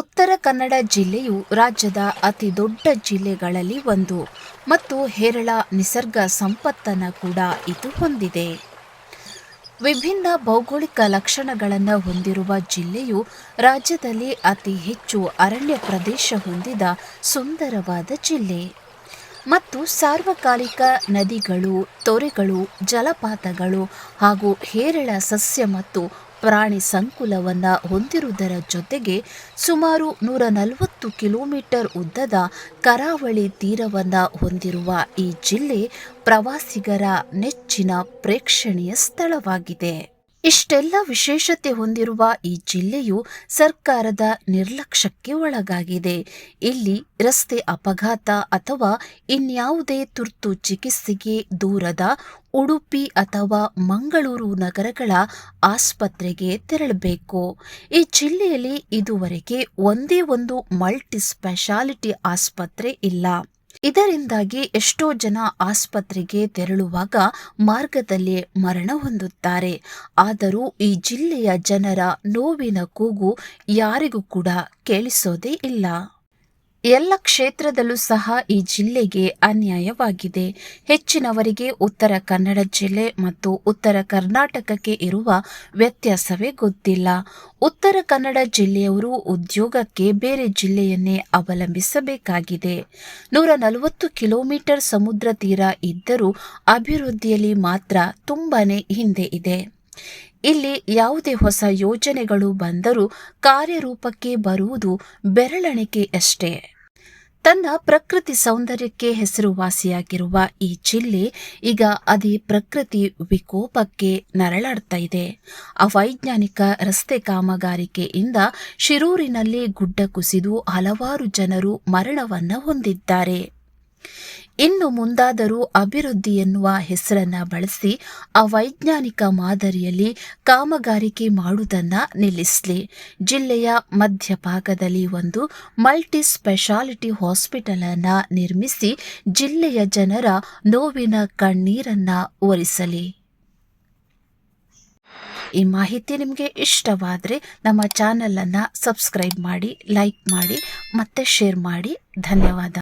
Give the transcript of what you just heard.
ಉತ್ತರ ಕನ್ನಡ ಜಿಲ್ಲೆಯು ರಾಜ್ಯದ ಅತಿ ದೊಡ್ಡ ಜಿಲ್ಲೆಗಳಲ್ಲಿ ಒಂದು ಮತ್ತು ಹೇರಳ ನಿಸರ್ಗ ಸಂಪತ್ತನ್ನು ಕೂಡ ಇದು ಹೊಂದಿದೆ. ವಿಭಿನ್ನ ಭೌಗೋಳಿಕ ಲಕ್ಷಣಗಳನ್ನು ಹೊಂದಿರುವ ಜಿಲ್ಲೆಯು ರಾಜ್ಯದಲ್ಲಿ ಅತಿ ಹೆಚ್ಚು ಅರಣ್ಯ ಪ್ರದೇಶ ಹೊಂದಿದ ಸುಂದರವಾದ ಜಿಲ್ಲೆ. ಮತ್ತು ಸಾರ್ವಕಾಲಿಕ ನದಿಗಳು, ತೊರೆಗಳು, ಜಲಪಾತಗಳು ಹಾಗೂ ಹೇರಳ ಸಸ್ಯ ಮತ್ತು ಪ್ರಾಣಿ ಸಂಕುಲವನ್ನು ಹೊಂದಿರುವುದರ ಜೊತೆಗೆ ಸುಮಾರು ನೂರ ನಲವತ್ತು ಕಿಲೋಮೀಟರ್ ಉದ್ದದ ಕರಾವಳಿ ತೀರವನ್ನು ಹೊಂದಿರುವ ಈ ಜಿಲ್ಲೆ ಪ್ರವಾಸಿಗರ ನೆಚ್ಚಿನ ಪ್ರೇಕ್ಷಣೀಯ ಸ್ಥಳವಾಗಿದೆ. ಇಷ್ಟೆಲ್ಲ ವಿಶೇಷತೆ ಹೊಂದಿರುವ ಈ ಜಿಲ್ಲೆಯು ಸರ್ಕಾರದ ನಿರ್ಲಕ್ಷ್ಯಕ್ಕೆ ಒಳಗಾಗಿದೆ. ಇಲ್ಲಿ ರಸ್ತೆ ಅಪಘಾತ ಅಥವಾ ಇನ್ಯಾವುದೇ ತುರ್ತು ಚಿಕಿತ್ಸೆಗೆ ದೂರದ ಉಡುಪಿ ಅಥವಾ ಮಂಗಳೂರು ನಗರಗಳ ಆಸ್ಪತ್ರೆಗೆ ತೆರಳಬೇಕು. ಈ ಜಿಲ್ಲೆಯಲ್ಲಿ ಇದುವರೆಗೆ ಒಂದೇ ಒಂದು ಮಲ್ಟಿ ಸ್ಪೆಷಾಲಿಟಿ ಆಸ್ಪತ್ರೆ ಇಲ್ಲ. ಇದರಿಂದಾಗಿ ಎಷ್ಟೋ ಜನ ಆಸ್ಪತ್ರೆಗೆ ತೆರಳುವಾಗ ಮಾರ್ಗದಲ್ಲಿ ಮರಣ ಹೊಂದುತ್ತಾರೆ. ಆದರೂ ಈ ಜಿಲ್ಲೆಯ ಜನರ ನೋವಿನ ಕೂಗು ಯಾರಿಗೂ ಕೂಡ ಕೇಳಿಸೋದೇ ಇಲ್ಲ. ಎಲ್ಲ ಕ್ಷೇತ್ರದಲ್ಲೂ ಸಹ ಈ ಜಿಲ್ಲೆಗೆ ಅನ್ಯಾಯವಾಗಿದೆ. ಹೆಚ್ಚಿನವರಿಗೆ ಉತ್ತರ ಕನ್ನಡ ಜಿಲ್ಲೆ ಮತ್ತು ಉತ್ತರ ಕರ್ನಾಟಕಕ್ಕೆ ಇರುವ ವ್ಯತ್ಯಾಸವೇ ಗೊತ್ತಿಲ್ಲ. ಉತ್ತರ ಕನ್ನಡ ಜಿಲ್ಲೆಯವರು ಉದ್ಯೋಗಕ್ಕೆ ಬೇರೆ ಜಿಲ್ಲೆಯನ್ನೇ ಅವಲಂಬಿಸಬೇಕಾಗಿದೆ. ನೂರ ನಲವತ್ತು ಕಿಲೋಮೀಟರ್ ಸಮುದ್ರ ತೀರ ಇದ್ದರೂ ಅಭಿವೃದ್ಧಿಯಲ್ಲಿ ಮಾತ್ರ ತುಂಬಾನೇ ಹಿಂದೆ ಇದೆ. ಇಲ್ಲಿ ಯಾವುದೇ ಹೊಸ ಯೋಜನೆಗಳು ಬಂದರೂ ಕಾರ್ಯರೂಪಕ್ಕೆ ಬರುವುದು ಬೆರಳಣಿಕೆಯಷ್ಟೇ ತನ್ನ ಪ್ರಕೃತಿ ಸೌಂದರ್ಯಕ್ಕೆ ಹೆಸರುವಾಸಿಯಾಗಿರುವ ಈ ಜಿಲ್ಲೆ ಈಗ ಅದೇ ಪ್ರಕೃತಿ ವಿಕೋಪಕ್ಕೆ ನರಳಾಡ್ತಾ ಇದೆ. ಅವೈಜ್ಞಾನಿಕ ರಸ್ತೆ ಕಾಮಗಾರಿಕೆಯಿಂದ ಶಿರೂರಿನಲ್ಲಿ ಗುಡ್ಡ ಕುಸಿದು ಹಲವಾರು ಜನರು ಮರಣವನ್ನು ಹೊಂದಿದ್ದಾರೆ. ಇನ್ನು ಮುಂದಾದರೂ ಅಭಿವೃದ್ಧಿ ಎನ್ನುವ ಹೆಸರನ್ನ ಬಳಸಿ ಅವೈಜ್ಞಾನಿಕ ಮಾದರಿಯಲ್ಲಿ ಕಾಮಗಾರಿಕೆ ಮಾಡುವುದನ್ನ ನಿಲ್ಲಿಸಲಿ. ಜಿಲ್ಲೆಯ ಮಧ್ಯಭಾಗದಲ್ಲಿ ಒಂದು ಮಲ್ಟಿ ಸ್ಪೆಷಾಲಿಟಿ ಹಾಸ್ಪಿಟಲ್ ಅನ್ನ ನಿರ್ಮಿಸಿ ಜಿಲ್ಲೆಯ ಜನರ ನೋವಿನ ಕಣ್ಣೀರನ್ನ ಒರೆಸಲಿ. ಈ ಮಾಹಿತಿ ನಿಮಗೆ ಇಷ್ಟವಾದರೆ ನಮ್ಮ ಚಾನಲನ್ನು ಸಬ್ಸ್ಕ್ರೈಬ್ ಮಾಡಿ, ಲೈಕ್ ಮಾಡಿ, ಮತ್ತೆ ಶೇರ್ ಮಾಡಿ. ಧನ್ಯವಾದ.